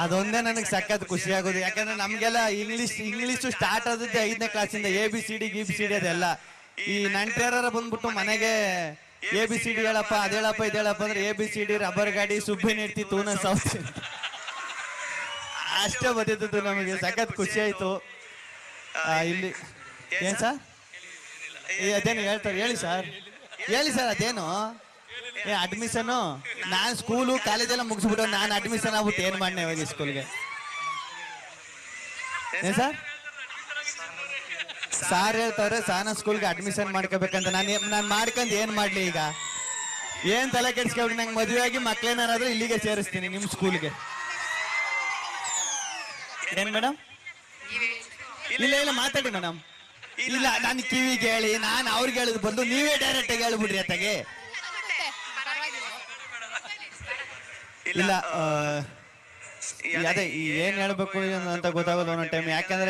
ಅದೊಂದೇ ನನಗೆ ಸಖತ್ ಖುಷಿ ಆಗೋದು. ಯಾಕಂದ್ರೆ ನಮ್ಗೆಲ್ಲ ಇಂಗ್ಲಿಷ್ ಇಂಗ್ಲಿಷ್ ಸ್ಟಾರ್ಟ್ ಆದದ್ದೇ ಐದನೇ ಕ್ಲಾಸಿಂದ ಎ ಬಿ ಸಿ ಡಿ ಗಿ ಬಿ ಸಿ ಡಿ ಅದೆಲ್ಲ. ಈ ನಂಟರ ಬಂದ್ಬಿಟ್ಟು ಮನೆಗೆ ಎ ಬಿ ಸಿ ಡಿ ಹೇಳಪ್ಪ ಅದೇಳಪ್ಪ ಹೇಳಪ್ಪ ಅಂದ್ರೆ A B C D rubber ಗಾಡಿ, ಸುಬ್ಬಿ ನೀಡ್ತಿ, ತೂನ ಸೌತ್. ಅಷ್ಟೇ ಬಂದಿದ್ದು ನಮಗೆ. ಸಖತ್ ಖುಷಿ ಆಯ್ತು. ಇಲ್ಲಿ ಏನ್ ಸರ್? ಅದೇನು ಹೇಳ್ತಾರೆ? ಹೇಳಿ ಸರ್. ಹೇಳಿ ಸರ್, ಅದೇನು? ಏ ಅಡ್ಮಿಷನ್ ನಾನ್ ಸ್ಕೂಲು ಕಾಲೇಜೆಲ್ಲ ಮುಗಿಸ್ಬಿಟ್ಟು ನಾನು ಅಡ್ಮಿಷನ್ ಆಗ್ಬಿಟ್ಟು ಏನ್ ಮಾಡ್ನೆ ಇವಾಗ ಸ್ಕೂಲ್ಗೆ ಸರ್ ಸಾರ್ ಹೇಳ್ತಾರೆ ಸಾನ ಸ್ಕೂಲ್ಗೆ ಅಡ್ಮಿಷನ್ ಮಾಡ್ಕೋಬೇಕಂತ. ನಾನು ನಾನು ಮಾಡ್ಕೊಂಡು ಏನ್ ಮಾಡ್ಲಿ ಈಗ? ಏನ್ ತಲೆ ಕೆಡಿಸ್ಕೊಂಡು ನಂಗೆ ಮದುವೆ ಆಗಿ ಮಕ್ಳೇನಾರಾದ್ರೂ ಇಲ್ಲಿಗೆ ಸೇರಿಸ್ತೀನಿ ನಿಮ್ ಸ್ಕೂಲ್ಗೆ ಏನ್ ಮೇಡಮ್ ಇಲ್ಲ ಇಲ್ಲ, ಮಾತಾಡಿ ಮೇಡಮ್ ಇಲ್ಲ, ನಾನು ಕಿವಿಗೆ ಹೇಳಿ, ನಾನು ಅವ್ರಿಗೆ ಹೇಳಿದ್ ಬಂದು ನೀವೇ ಡೈರೆಕ್ಟ್ ಆಗಿ ಹೇಳ್ಬಿಡ್ರಿ ಅತ್ತಗೆ. ಇಲ್ಲ ಆ, ಈ ಅದೇ ಈ ಏನ್ ಹೇಳ್ಬೇಕು ಅಂತ ಗೊತ್ತಾಗೋದು ಒಂದೊಂದು ಟೈಮ್ ಯಾಕಂದ್ರೆ